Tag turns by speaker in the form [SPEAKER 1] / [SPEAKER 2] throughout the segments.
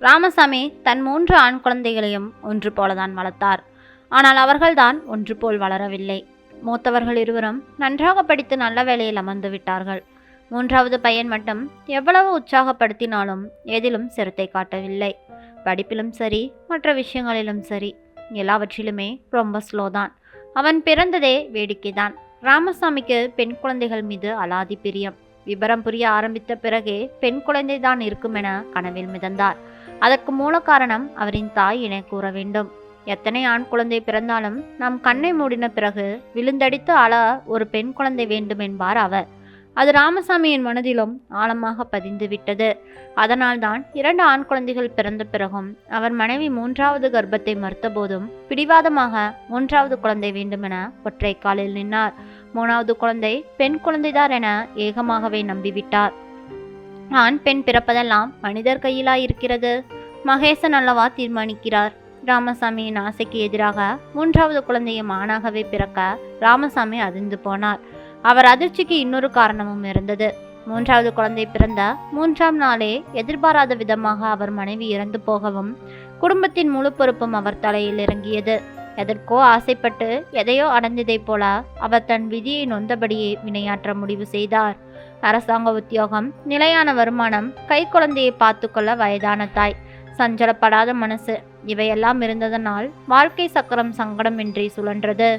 [SPEAKER 1] ராமசாமி தன் மூன்று ஆண் குழந்தைகளையும் ஒன்று போலதான் வளர்த்தார். ஆனால் அவர்கள்தான் ஒன்று போல் வளரவில்லை. மூத்தவர்கள் இருவரும் நன்றாக படித்து நல்ல வேலையில் அமர்ந்து விட்டார்கள். மூன்றாவது பையன் மட்டும் எவ்வளவு உற்சாகப்படுத்தினாலும் எதிலும் சிரத்தை காட்டவில்லை. படிப்பிலும் சரி மற்ற விஷயங்களிலும் சரி எல்லாவற்றிலுமே ரொம்ப ஸ்லோ தான் அவன் பிறந்ததே வேடிக்கைதான். ராமசாமிக்கு பெண் குழந்தைகள் மீது அலாதி பிரியம். விபரம் புரிய ஆரம்பித்த பிறகே பெண் குழந்தைதான் இருக்கும் என கனவில் மிதந்தார். அதற்கு மூல காரணம் அவரின் தாய் என கூற வேண்டும். எத்தனை ஆண் குழந்தை பிறந்தாலும் நாம் கண்ணை மூடின பிறகு விழுந்தடித்து அழ ஒரு பெண் குழந்தை வேண்டும் என்பார் அவர். அது ராமசாமியின் மனதிலும் ஆழமாக பதிந்து விட்டது. அதனால்தான் இரண்டு ஆண் குழந்தைகள் பிறந்த பிறகும் அவர் மனைவி மூன்றாவது கர்ப்பத்தை மறுத்தபோதும் பிடிவாதமாக மூன்றாவது குழந்தை வேண்டுமென ஒற்றை காலில் நின்னார். மூணாவது குழந்தை பெண் குழந்தைதார் என ஏகமாகவே நம்பிவிட்டார். ஆண் பெண் பிறப்பதெல்லாம் மனிதர் கையிலா இருக்கிறது மகேசன் அல்லவா தீர்மானிக்கிறார். ராமசாமியின் ஆசைக்கு எதிராக மூன்றாவது குழந்தையை மானாகவே பிறக்க ராமசாமி அதிர்ந்து போனார். அவர் அதிர்ச்சிக்கு இன்னொரு காரணமும் இருந்தது. மூன்றாவது குழந்தை பிறந்த மூன்றாம் நாளே எதிர்பாராத விதமாக அவர் மனைவி இறந்து போகவும் குடும்பத்தின் முழு பொறுப்பும் அவர் தலையில் இறங்கியது. எதற்கோ ஆசைப்பட்டு எதையோ அடைந்ததைப் போல அவர் தன் விதியை நொந்தபடியே வினையாற்ற முடிவு செய்தார். அரசாங்க உத்தியோகம் நிலையான வருமானம் கை குழந்தையை பார்த்துக்கொள்ள வயதான தாய். சஞ்சலப்படாத மனசு இவையெல்லாம் இருந்ததனால் வாழ்க்கை சக்கரம் சங்கடமின்றி சுழன்றது.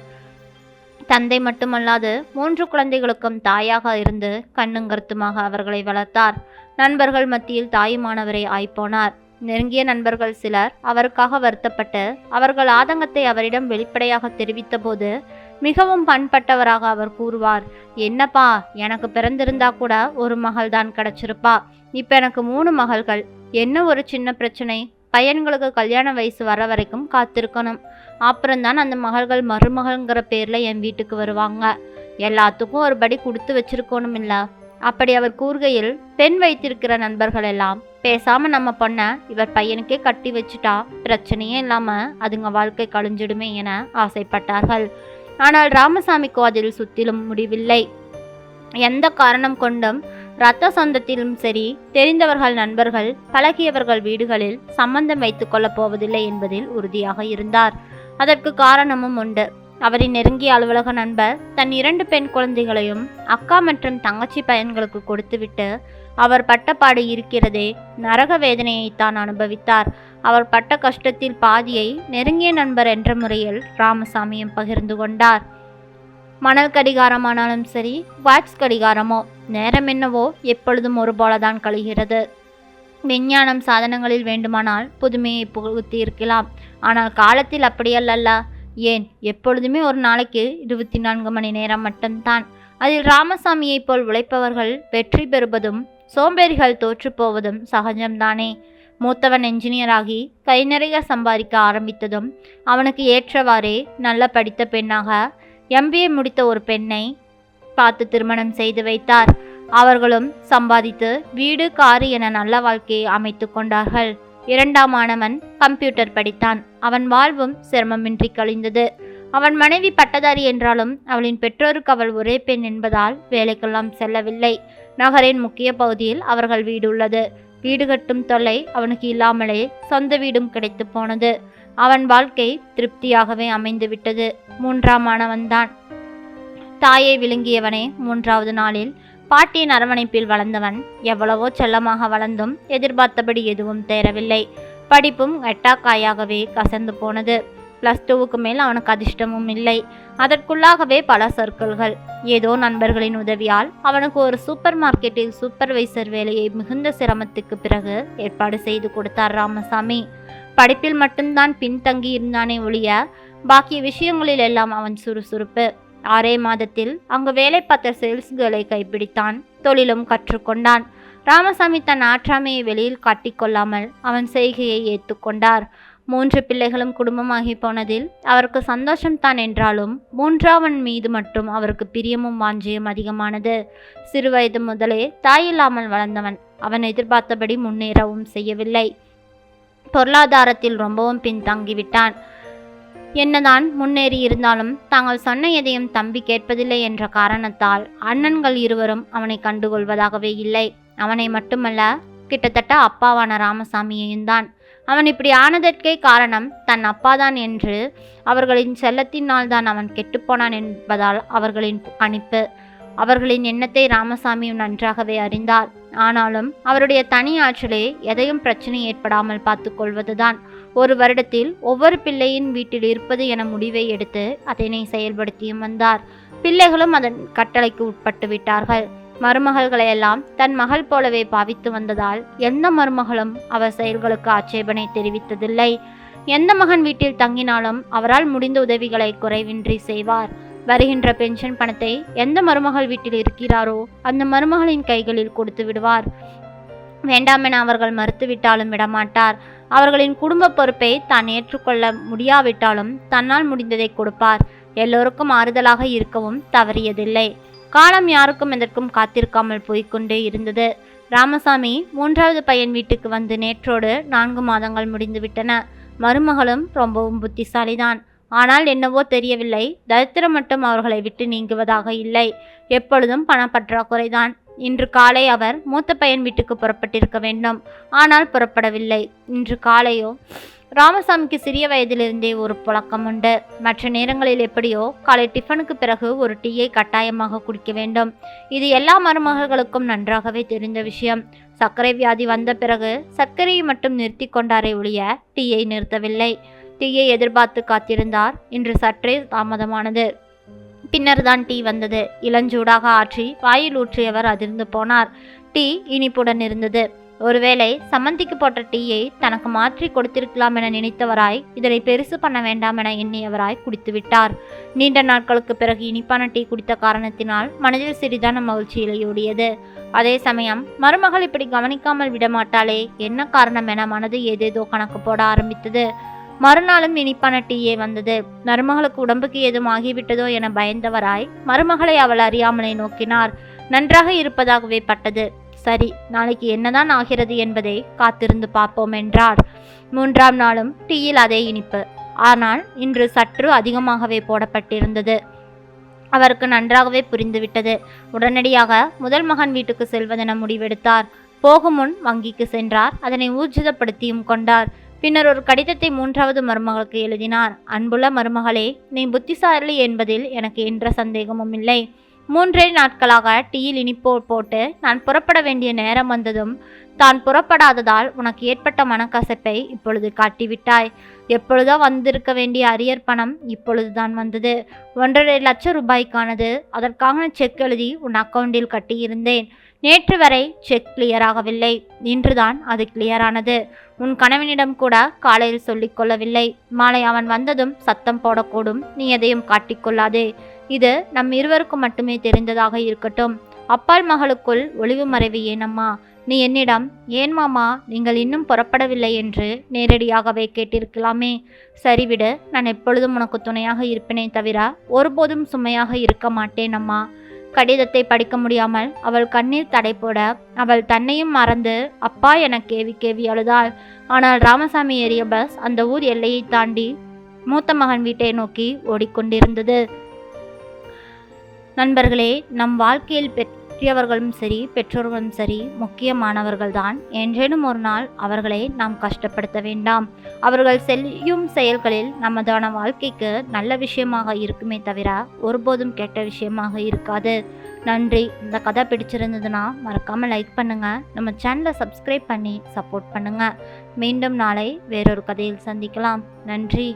[SPEAKER 1] தந்தை மட்டுமல்லாது மூன்று குழந்தைகளுக்கும் தாயாக இருந்து கண்ணுங்கருத்துமாக அவர்களை வளர்த்தார். நண்பர்கள் மத்தியில் தாயுமானவரை ஆய்ப்போனார். நெருங்கிய நண்பர்கள் சிலர் அவருக்காக வருத்தப்பட்டு அவர்கள் ஆதங்கத்தை அவரிடம் வெளிப்படையாக தெரிவித்தபோது மிகவும் பண்பட்டவராக அவர் கூறுவார். என்னப்பா எனக்கு பிறந்திருந்தா கூட ஒரு மகள் தான் கிடைச்சிருப்பா. இப்போ எனக்கு மூணு மகள்கள். என்ன ஒரு சின்ன பிரச்சனை? பையன்களுக்கு கல்யாண வயசு வர வரைக்கும் காத்திருக்கணும். அப்புறம்தான் அந்த மகள்கள் மருமகள்ங்கிற பேரில் என் வீட்டுக்கு வருவாங்க. எல்லாத்துக்கும் ஒரு படி கொடுத்து வச்சிருக்கணும் இல்லை அப்படி அவர் கூறுகையில் பெண் வைத்திருக்கிற நண்பர்கள் எல்லாம் பேசாம நம்ம பொண்ண இவர் பையனுக்கே கட்டி வச்சுட்டா பிரச்சனையே இல்லாம அதுங்க வாழ்க்கை கழிஞ்சிடுமே என ஆசைப்பட்டார்கள். ஆனால் ராமசாமிக்கோ அதில் சுத்திலும் முடிவில்லை. எந்த காரணம் கொண்டும் இரத்த சொந்தத்திலும் சரி தெரிந்தவர்கள் நண்பர்கள் பழகியவர்கள் வீடுகளில் சம்பந்தம் வைத்துக் கொள்ளப் போவதில்லை என்பதில் உறுதியாக இருந்தார். அதற்கு காரணமும் உண்டு. அவரின் நெருங்கிய அலுவலக நண்பர் தன் இரண்டு பெண் குழந்தைகளையும் அக்கா மற்றும் தங்கச்சி பையன்களுக்கு கொடுத்துவிட்டு அவர் பட்டப்பாடு இருக்கிறதே நரக வேதனையைத்தான் அனுபவித்தார். அவர் பட்ட கஷ்டத்தில் பாதியை நெருங்கிய நண்பர் என்ற முறையில் ராமசாமியும் பகிர்ந்து கொண்டார். மணல் கடிகாரமானாலும் சரி வாட்ஸ் கடிகாரமோ நேரம் என்னவோ எப்பொழுதும் ஒரு போலதான் கழிகிறது. விஞ்ஞானம் சாதனங்களில் வேண்டுமானால் புதுமையை புகுத்தி இருக்கலாம். ஆனால் காலத்தில் அப்படியல்லல்ல. ஏன்? எப்பொழுதுமே ஒரு நாளைக்கு இருபத்தி நான்கு மணி நேரம் மட்டும்தான். அதில் ராமசாமியைப் போல் உழைப்பவர்கள் வெற்றி பெறுவதும் சோம்பேறிகள் தோற்றுப்போவதும் சகஜம்தானே. மூத்தவன் என்ஜினியராகி கை நிறைய சம்பாதிக்க ஆரம்பித்ததும் அவனுக்கு ஏற்றவாறே நல்ல படித்த பெண்ணாக எம்பிஏ முடித்த ஒரு பெண்ணை பார்த்து திருமணம் செய்து வைத்தார். அவர்களும் சம்பாதித்து வீடு காரு என நல்ல வாழ்க்கையை அமைத்து கொண்டார்கள். இரண்டாம் ஆனவன் கம்ப்யூட்டர் படித்தான். அவன் வாழ்வும் சிரமமின்றி கழிந்தது. அவன் மனைவி பட்டதாரி என்றாலும் அவளின் பெற்றோருக்கு அவள் ஒரே பெண் என்பதால் வேலைக்கெல்லாம் செல்லவில்லை. நகரின் முக்கிய பகுதியில் அவர்கள் வீடு உள்ளது. வீடு கட்டும் தொல்லை அவனுக்கு இல்லாமலே சொந்த வீடும் கிடைத்து போனது. அவன் வாழ்க்கை திருப்தியாகவே அமைந்து விட்டது. மூன்றாம் மாணவன்தான் தாயை விழுங்கியவனே மூன்றாவது நாளில் பாட்டியின் அரவணைப்பில் வளர்ந்தவன் எவ்வளவோ செல்லமாக வளர்ந்தும் எதிர்பார்த்தபடி எதுவும் தேரவில்லை படிப்பும் எட்டாக்காயாகவே கசந்து போனது. ப்ளஸ் டூவுக்கு மேல் அவனுக்கு அதிர்ஷ்டமும் இல்லை. அதற்குள்ளாகவே பல சர்க்கிள்கள். ஏதோ நண்பர்களின் உதவியால் அவனுக்கு ஒரு சூப்பர் மார்க்கெட்டில் சூப்பர்வைசர் வேலையை மிகுந்த சிரமத்துக்கு பிறகு ஏற்பாடு செய்து கொடுத்தார் ராமசாமி. படிப்பில் மட்டும்தான் பின்தங்கி இருந்தானே ஒழிய பாக்கிய விஷயங்களில் எல்லாம் அவன் சுறுசுறுப்பு. ஆறே மாதத்தில் அங்கு வேலை பார்த்த சேல்ஸ்களை கைப்பிடித்தான் தொழிலும் கற்றுக்கொண்டான். ராமசாமி தன் ஆற்றாமையை வெளியில் காட்டிக்கொள்ளாமல் அவன் செய்கையை ஏற்றுக்கொண்டார் மூன்று பிள்ளைகளும் குடும்பமாகி போனதில் அவருக்கு சந்தோஷம்தான் என்றாலும் மூன்றாவன் மீது மட்டும் அவருக்கு பிரியமும் வாஞ்சியும் அதிகமானது. சிறுவயது முதலே தாயில்லாமல் வளர்ந்தவன் அவன் எதிர்பார்த்தபடி முன்னேறவும் செய்யவில்லை. பொருளாதாரத்தில் ரொம்பவும் பின்தங்கிவிட்டான். என்னதான் முன்னேறி இருந்தாலும் தாங்கள் சொன்ன எதையும் தம்பி கேட்பதில்லை என்ற காரணத்தால் அண்ணன்கள் இருவரும் அவனை கண்டுகொள்வதாகவே இல்லை. அவனை மட்டுமல்ல கிட்டத்தட்ட அப்பாவான ராமசாமியையும் தான் அவன் இப்படி ஆனதற்கே காரணம் தன் அப்பாதான் என்று அவர்களின் செல்லத்தினால் தான் அவன் கெட்டுப்போனான் என்பதால் அவர்களின் கணிப்பு அவர்களின் எண்ணத்தை ராமசாமியும் நன்றாகவே அறிந்தார். ஆனாலும் அவருடைய தனி ஆற்றலே எதையும் பிரச்சனை ஏற்படாமல் பார்த்து கொள்வதுதான். ஒரு வருடத்தில் ஒவ்வொரு பிள்ளையின் வீட்டில் இருப்பது என முடிவை எடுத்து அதனை செயல்படுத்தியும் வந்தார். பிள்ளைகளும் அதன் கட்டளைக்கு உட்பட்டு விட்டார்கள். மருமகள்களையெல்லாம் தன் மகள் போலவே பாவித்து வந்ததால் எந்த மருமகளும் அவர் செயல்களுக்கு ஆட்சேபனை தெரிவித்ததில்லை. எந்த மகன் வீட்டில் தங்கினாலும் அவரால் முடிந்த உதவிகளை குறைவின்றி செய்வார். வருகின்ற பென்ஷன் பணத்தை எந்த மருமகள் வீட்டில் இருக்கிறாரோ அந்த மருமகளின் கைகளில் கொடுத்து விடுவார். வேண்டாமென அவர்கள் மறுத்துவிட்டாலும் விடமாட்டார். அவர்களின் குடும்ப பொறுப்பை தான் ஏற்றுக்கொள்ள முடியாவிட்டாலும் தன்னால் முடிந்ததை கொடுப்பார். எல்லோருக்கும் ஆறுதலாக இருக்கவும் தவறியதில்லை. காலம் யாருக்கும் எதற்கும் காத்திருக்காமல் போய்க்கொண்டே இருந்தது. ராமசாமி மூன்றாவது பையன் வீட்டுக்கு வந்து நேற்றோடு நான்கு மாதங்கள் முடிந்துவிட்டன. மருமகளும் ரொம்பவும் புத்திசாலிதான். ஆனால் என்னவோ தெரியவில்லை தரித்திரம் மட்டும் அவர்களை விட்டு நீங்குவதாக இல்லை. எப்பொழுதும் பணப்பற்றாக்குறைதான் இன்று காலை அவர் மூத்த பையன் வீட்டுக்கு புறப்பட்டிருக்க வேண்டும். ஆனால் புறப்படவில்லை. இன்று காலையோ ராமசாமிக்கு சிறிய வயதிலிருந்தே ஒரு புழக்கம் உண்டு. மற்ற நேரங்களில் எப்படியோ காலை டிஃபனுக்கு பிறகு ஒரு டீயை கட்டாயமாக குடிக்க வேண்டும். இது எல்லா மருமகளுக்கும் நன்றாகவே தெரிந்த விஷயம். சர்க்கரை வியாதி வந்த பிறகு சர்க்கரையை மட்டும் நிறுத்தி கொண்டாரே ஒழிய டீயை நிறுத்தவில்லை. டீயை எதிர்பார்த்து காத்திருந்தார். இன்று சற்றே தாமதமானது. பின்னர் தான் டீ வந்தது. இளஞ்சூடாக ஆற்றி வாயில் ஊற்றியவர் அதிர்ந்து போனார். டீ இனிப்புடன் இருந்தது. ஒருவேளை சம்மந்திக்கு போட்ட டீயை தனக்கு மாற்றி கொடுத்திருக்கலாம் என நினைத்தவராய் இதனை பெருசு பண்ண வேண்டாம் என எண்ணியவராய் குடித்துவிட்டார். நீண்ட நாட்களுக்கு பிறகு இனிப்பான டீ குடித்த காரணத்தினால் மனதில் சிறிதான மகிழ்ச்சி இலையோடியது அதே சமயம் மருமகள் இப்படி கவனிக்காமல் விடமாட்டாளே என்ன காரணம் என மனது ஏதேதோ கணக்கு போட ஆரம்பித்தது. மறுநாளும் இனிப்பான டீயே வந்தது. மருமகளுக்கு உடம்புக்கு ஏதும் ஆகிவிட்டதோ என பயந்தவராய் மருமகளை அவள் அறியாமலே நோக்கினார். நன்றாக இருப்பதாகவே பட்டது. சரி நாளைக்கு என்னதான் ஆகிறது என்பதை காத்திருந்து பார்ப்போம் என்றார். மூன்றாம் நாளும் டீயில் அதே இனிப்பு. ஆனால் இன்று சற்று அதிகமாகவே போடப்பட்டிருந்தது. அவருக்கு நன்றாகவே புரிந்துவிட்டது. உடனடியாக முதல் மகன் வீட்டுக்கு செல்வதென முடிவெடுத்தார். போகும் முன் வங்கிக்கு சென்றார். அதனை ஊர்ஜிதப்படுத்தியும் கொண்டார். பின்னர் ஒரு கடிதத்தை மூன்றாவது மருமகளுக்கு எழுதினார். அன்புள்ள மருமகளே நீ புத்திசாலி என்பதில் எனக்கு என்ற சந்தேகமும் இல்லை. மூன்றே நாட்களாக டீயில் இனிப்போ போட்டு நான் புறப்பட வேண்டிய நேரம் வந்ததும் தான் புறப்படாததால் உனக்கு ஏற்பட்ட மனக்கசப்பை இப்பொழுது காட்டிவிட்டாய். எப்பொழுதோ வந்திருக்க வேண்டிய அரியர் பணம் இப்பொழுதுதான் வந்தது. ஒன்றரை லட்சம் ரூபாய்க்கானது. அதற்கான செக் எழுதி உன் அக்கவுண்டில் கட்டியிருந்தேன். நேற்று வரை செக் கிளியர் ஆகவில்லை. இன்றுதான் அது கிளியரானது உன் கணவனிடம் கூட காலையில் சொல்லிக்கொள்ளவில்லை மாலை அவன் வந்ததும் சத்தம் போடக்கூடும். நீ எதையும் காட்டிக்கொள்ளாதே இது நம் இருவருக்கும் மட்டுமே தெரிந்ததாக இருக்கட்டும். அப்பால் மகளுக்குள் ஒளிவு மறைவு ஏனம்மா நீ என்னிடம் ஏன் மாமா நீங்கள் இன்னும் புறப்படவில்லை என்று நேரடியாகவே கேட்டிருக்கலாமே. சரிவிடு நான் எப்பொழுதும் உனக்கு துணையாக இருப்பேனே தவிர ஒருபோதும் சுமையாக இருக்க மாட்டேன் அம்மா. கடிதத்தை படிக்க முடியாமல் அவள் கண்ணீர் தடை போட அவள் தன்னையும் மறந்து அப்பா என கேவி கேவி அழுதாள். ஆனால் ராமசாமி ஏறிய பஸ் அந்த ஊர் எல்லையை தாண்டி மூத்த மகன் வீட்டை நோக்கி ஓடிக்கொண்டிருந்தது. நண்பர்களே நம் வாழ்க்கையில் பெற்றவர்களும் சரி பெற்றோர்களும் சரி முக்கியமானவர்கள்தான். என்றேனும் ஒரு நாள் அவர்களை நாம் கஷ்டப்படுத்த வேண்டாம். அவர்கள் செய்யும் செயல்களில் நமதான வாழ்க்கைக்கு நல்ல விஷயமாக இருக்குமே தவிர ஒருபோதும் கெட்ட விஷயமாக இருக்காது. நன்றி. இந்த கதை பிடிச்சிருந்ததுன்னா மறக்காமல் லைக் பண்ணுங்கள் நம்ம சேனலை சப்ஸ்கிரைப் பண்ணி சப்போர்ட் பண்ணுங்கள் மீண்டும் நாளை வேறொரு கதையில் சந்திக்கலாம். நன்றி.